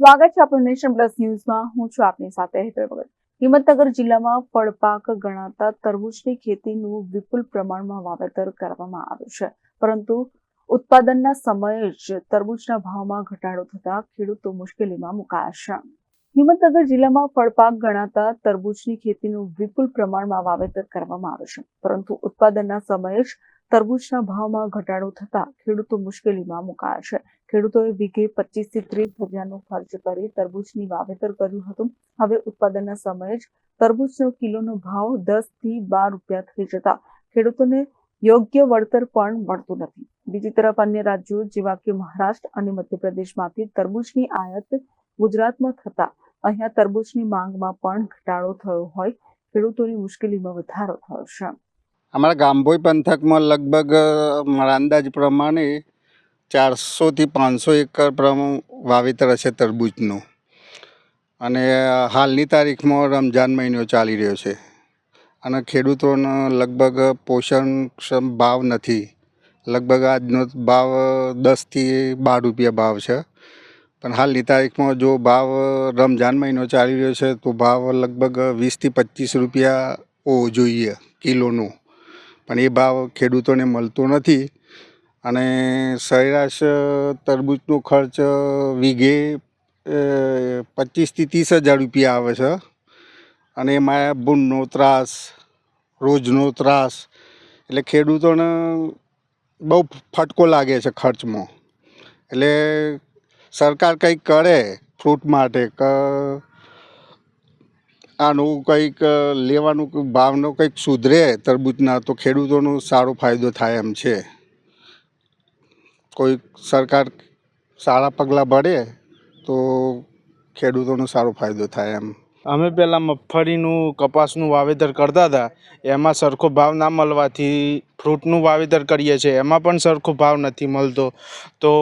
સ્વાગત છે આપણું નેશન પ્લસ ન્યૂઝમાં. હું છું આપની સાથે હેતર ભગત. હિંમતનગર જિલ્લામાં ફળપાક ગણાતા તરબૂચની ખેતીનું વિપુલ પ્રમાણમાં વાવેતર કરવામાં આવ્યું છે. પરંતુ ઉત્પાદનના સમયે જ તરબૂચના ભાવમાં ઘટાડો થતા ખેડૂતો મુશ્કેલીમાં મુકાયા છે. હિંમતનગર જિલ્લામાં ફળપાક ગણાતા તરબૂચની ખેતીનું વિપુલ પ્રમાણમાં વાવેતર કરવામાં આવે છે. પરંતુ ઉત્પાદનના સમયે જ તરબૂચના ભાવમાં ઘટાડો થતા ખેડૂતો મુશ્કેલીમાં મુકાયા છે. ખેડૂતોએ વીઘે પચીસથી ત્રીસ હજારનો ખર્ચ કરી તરબૂચની વાવેતર કર્યું હતું. હવે ઉત્પાદનના સમયે જ તરબૂચનો કિલોનો ભાવ દસથી બાર રૂપિયા થઈ જતા ખેડૂતોને યોગ્ય વળતર પણ મળતું નથી. બીજી તરફ અન્ય રાજ્યો જેવા કે મહારાષ્ટ્ર અને મધ્યપ્રદેશમાંથી તરબૂચની આયાત ગુજરાતમાં થતા અહીંયા તરબૂચની માંગમાં પણ ઘટાડો થયો હોય. ખેડૂતોની મુશ્કેલીમાં વધારો થયો છે. અમારા ગામભોઈ પંથકમાં લગભગ મારા અંદાજ પ્રમાણે ચારસોથી પાંચસો એકર પ્રમાણ વાવેતર હશે તરબૂચનું. અને હાલની તારીખમાં રમજાન મહિનો ચાલી રહ્યો છે. અને ખેડૂતોનો લગભગ પોષણક્ષમ ભાવ નથી. લગભગ આજનો ભાવ દસથી બાર રૂપિયા ભાવ છે. પણ હાલની તારીખમાં જો ભાવ રમજાન મહિનો ચાલી રહ્યો છે, તો ભાવ લગભગ વીસથી પચીસ રૂપિયા હોવો જોઈએ કિલોનું. પણ એ ભાવ ખેડૂતોને મળતો નથી. અને સરેરાશ તરબૂચનો ખર્ચ વીઘે પચીસથી ત્રીસ હજાર રૂપિયા આવે છે. અને એમાં બૂનનો ત્રાસ, રોજનો ત્રાસ, એટલે ખેડૂતોને બહુ ફટકો લાગે છે ખર્ચમાં. એટલે સરકાર કંઈક કરે ફ્રૂટ માટે, કે આનું કંઈક લેવાનું ભાવનો કંઈક સુધરે તરબૂચના, તો ખેડૂતોનો સારો ફાયદો થાય એમ છે. કોઈ સરકાર સારા પગલાં ભરે, તો ખેડૂતોનો સારો ફાયદો થાય એમ. અમે પહેલાં મગફળીનું, કપાસનું વાવેતર કરતા હતા. એમાં સરખો ભાવ ના મળવાથી, ફ્રૂટનું વાવેતર કરીએ છીએ. એમાં પણ સરખો ભાવ નથી મળતો. તો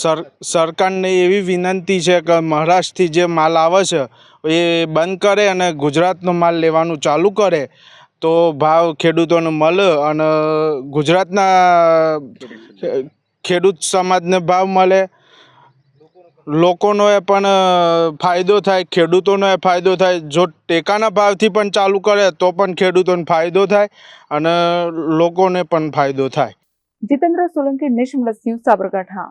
સર, સરકારને એવી વિનંતી છે કે મહારાષ્ટ્રથી જે માલ આવે છે, એ બંધ કરે અને ગુજરાતનો માલ લેવાનું ચાલુ કરે. તો ભાવ ખેડૂતોને મળે અને ગુજરાતના ખેડૂત સમાજને ભાવ મળે લોકોનો એ પણ ફાયદો થાય, ખેડૂતોનો એ ફાયદો થાય. જો ટેકાના ભાવથી પણ ચાલુ કરે, તો પણ ખેડૂતોને ફાયદો થાય અને લોકોને પણ ફાયદો થાય. Jitendra Solanki nation plus news Sabarkantha.